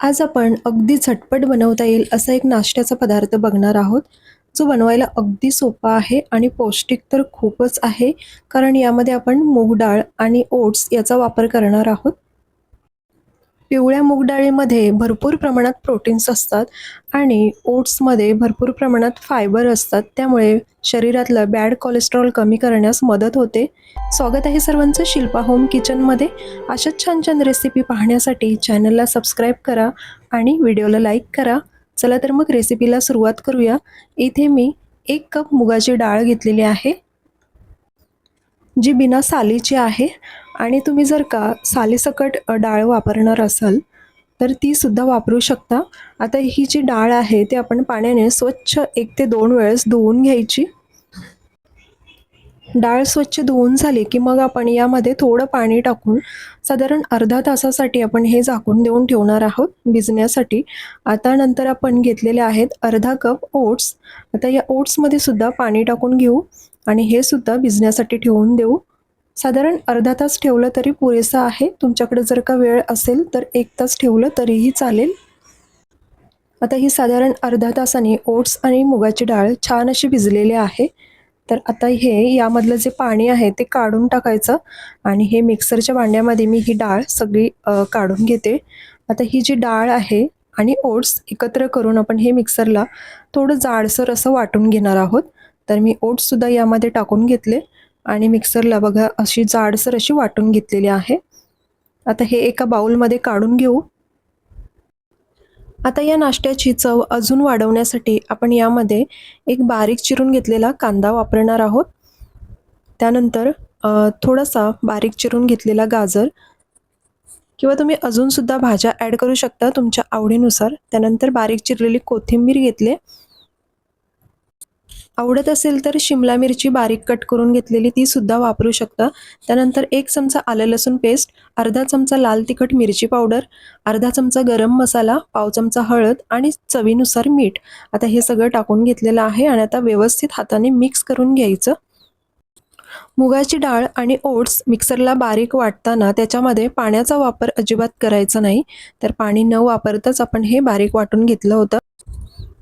आज आपण अगदी झटपट बनवता येईल असा एक नाश्त्याचा पदार्थ बघणार आहोत जो बनवायला अगदी सोपा आहे आणि पौष्टिक तर खूपच आहे कारण यामध्ये आपण मूग डाळ आणि ओट्स याचा वापर करणार आहोत. पिवळ्या मूग डाळीमध्ये भरपूर प्रमाणात प्रोटीन्स असतात आणि ओट्समध्ये भरपूर प्रमाणात फायबर असतात. त्यामुळे शरीरातलं बॅड कोलेस्ट्रॉल कमी करण्यास मदत होते. स्वागत आहे सर्वांचं शिल्पा होम किचनमध्ये. अशाच छान छान रेसिपी पाहण्यासाठी चॅनलला सबस्क्राईब करा आणि व्हिडिओला लाईक करा. चला तर मग रेसिपीला सुरुवात करूया. इथे मी एक कप मुगाची डाळ घेतलेली आहे. जी बिना सालीची आहे आणि तुम्ही जर का सालीसकट डाळ वापरणार असाल तर ती सुद्धा वापरू शकता. आता ही जी डाळ आहे ती आपण पाण्याने स्वच्छ एक ते दोन वेळेस धुवून घ्यायची. डाळ स्वच्छ धुवून झाली की मग आपण यामध्ये थोडं पाणी टाकून साधारण अर्धा तासासाठी आपण हे झाकून देऊन ठेवणार आहोत भिजण्यासाठी. आता नंतर आपण घेतलेले आहेत अर्धा कप ओट्स. आता या ओट्समध्ये सुद्धा पाणी टाकून घेऊ. आणि हे सुद्धा भिजण्यासाठी ठेवून देऊ. साधारण अर्धा तास ठेवलं तरी पुरेसं आहे. तुमच्याकडे जर का वेळ असेल तर एक तास ठेवलं तरीही चालेल. आता ही साधारण अर्धा तासाने ओट्स आणि मुगाची डाळ छान अशी भिजलेली आहे. तर आता हे यामधलं जे पाणी आहे ते काढून टाकायचं आणि हे मिक्सरच्या भांड्यामध्ये मी ही डाळ सगळी काढून घेते. आता ही जी डाळ आहे आणि ओट्स एकत्र करून आपण हे मिक्सरला थोडं जाडसर असं वाटून घेणार आहोत. तर मी ओट्ससुद्धा यामध्ये टाकून घेतले आणि मिक्सरला बघा अशी जाडसर अशी वाटून घेतलेली आहे. आता हे एका बाउलमध्ये काढून घेऊ. आता या नाश्त्याची चव अजून वाढवण्यासाठी आपण यामध्ये एक बारीक चिरून घेतलेला कांदा वापरणार आहोत. त्यानंतर थोडासा बारीक चिरून घेतलेला गाजर किंवा तुम्ही अजूनसुद्धा भाज्या ॲड करू शकता तुमच्या आवडीनुसार. त्यानंतर बारीक चिरलेली कोथिंबीर घेतली. आवडत असेल तर शिमला मिरची बारीक कट करून घेतलेली ती सुद्धा वापरू शकता. त्यानंतर एक चमचा आलं लसूण पेस्ट अर्धा चमचा लाल तिखट मिरची पावडर अर्धा चमचा गरम मसाला पाव चमचा हळद आणि चवीनुसार मीठ. आता हे सगळं टाकून घेतलेलं आहे आणि आता व्यवस्थित हाताने मिक्स करून घ्यायचं. मुगाची डाळ आणि ओट्स मिक्सरला बारीक वाटताना त्याच्यामध्ये पाण्याचा वापर अजिबात करायचा नाही. तर पाणी न वापरताच आपण हे बारीक वाटून घेतलं होतं.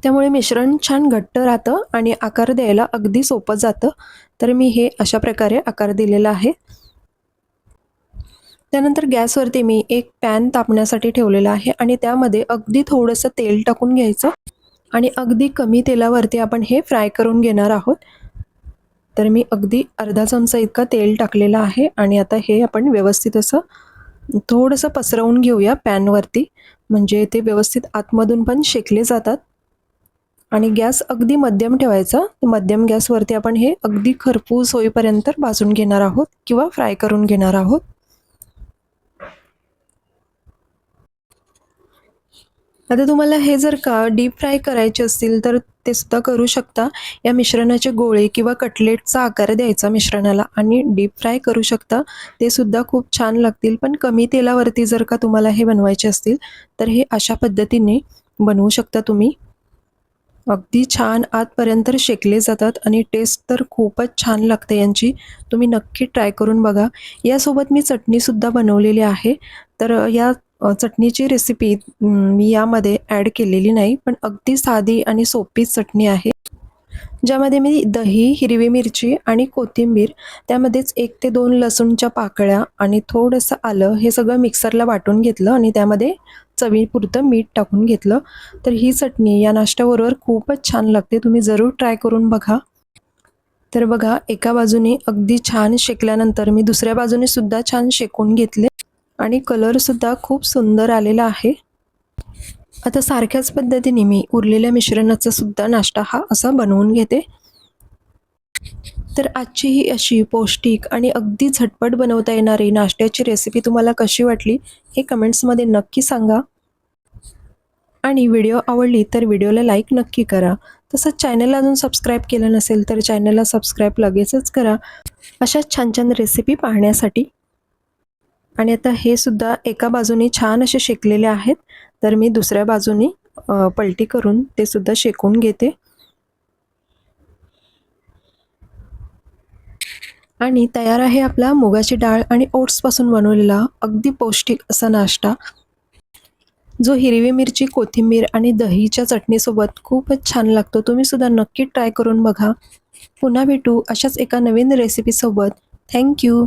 त्यामुळे मिश्रण छान घट्ट राहतं आणि आकार द्यायला अगदी सोपं जातं. तर मी हे अशा प्रकारे आकार दिलेला आहे. त्यानंतर गॅसवरती मी एक पॅन तापण्यासाठी ठेवलेला आहे आणि त्यामध्ये अगदी थोडंसं तेल टाकून घ्यायचं आणि अगदी कमी तेलावरती आपण हे फ्राय करून घेणार आहोत. तर मी अगदी अर्धा चमचा इतका तेल टाकलेलं आहे आणि आता हे आपण व्यवस्थित असं थोडंसं पसरवून घेऊया पॅनवरती. म्हणजे ते व्यवस्थित आतमधून पण शेकले जातात. आणि गॅस अगदी मध्यम ठेवायचा. मध्यम गॅसवरती आपण हे अगदी खरपूस होईपर्यंत भाजून घेणार आहोत किंवा फ्राय करून घेणार आहोत. आता तुम्हाला हे जर का डीप फ्राय करायचे असतील तर ते सुद्धा करू शकता. या मिश्रणाचे गोळे किंवा कटलेटचा आकार द्यायचा मिश्रणाला आणि डीप फ्राय करू शकता. ते सुद्धा खूप छान लागतील. पण कमी तेलावरती जर का तुम्हाला हे बनवायचे असतील तर हे अशा पद्धतीने बनवू शकता तुम्ही. अगदी छान आतपर्यंत शेकले जातात आणि टेस्ट तर खूपच छान लागते यांची. तुम्ही नक्की ट्राय करून बघा. यासोबत मी चटणीसुद्धा बनवलेली आहे. तर या चटणीची रेसिपी मी यामध्ये ॲड केलेली नाही पण अगदी साधी आणि सोपी चटणी आहे. ज्यामध्ये मी दही हिरवी मिरची आणि कोथिंबीर त्यामध्येच एक ते दोन लसूणच्या पाकळ्या आणि थोडंसं आलं हे सगळं मिक्सरला वाटून घेतलं आणि त्यामध्ये चवीपुरतं मीठ टाकून घेतलं. तर ही चटणी या नाश्त्याबरोबर खूपच छान लागते. तुम्ही जरूर ट्राय करून बघा. तर बघा एका बाजूने अगदी छान शेकल्यानंतर मी दुसऱ्या बाजूने सुद्धा छान शेकून घेतले आणि कलरसुद्धा खूप सुंदर आलेला आहे. आता सारख्याच पद्धतीने मी उरलेल्या मिश्रणाचा सुद्धा नाश्ता हा असा बनवून घेते. तर आजची ही अशी पौष्टिक आणि अगदी झटपट बनवता येणारी नाश्त्याची रेसिपी तुम्हाला कशी वाटली हे कमेंट्समध्ये नक्की सांगा. आणि व्हिडिओ आवडली तर व्हिडिओला लाईक नक्की करा. तसंच चॅनलला अजून सबस्क्राईब केलं नसेल तर चॅनलला सबस्क्राईब लगेचच करा. अशाच छान छान रेसिपी पाहण्यासाठी आणि आता हे सुद्धा एका बाजूने छान असे शेकलेले आहेत तर मी दुसऱ्या बाजूने पलटी करून ते सुद्धा शेकून घेते. आणि तयार आहे आपला मुगाची डाळ आणि ओट्सपासून बनवलेला अगदी पौष्टिक असा नाश्ता. जो हिरवी मिरची कोथिंबीर आणि दहीच्या चटणीसोबत खूपच छान लागतो. तुम्ही सुद्धा नक्की ट्राय करून बघा. पुन्हा भेटू अशाच एका नवीन रेसिपीसोबत थँक्यू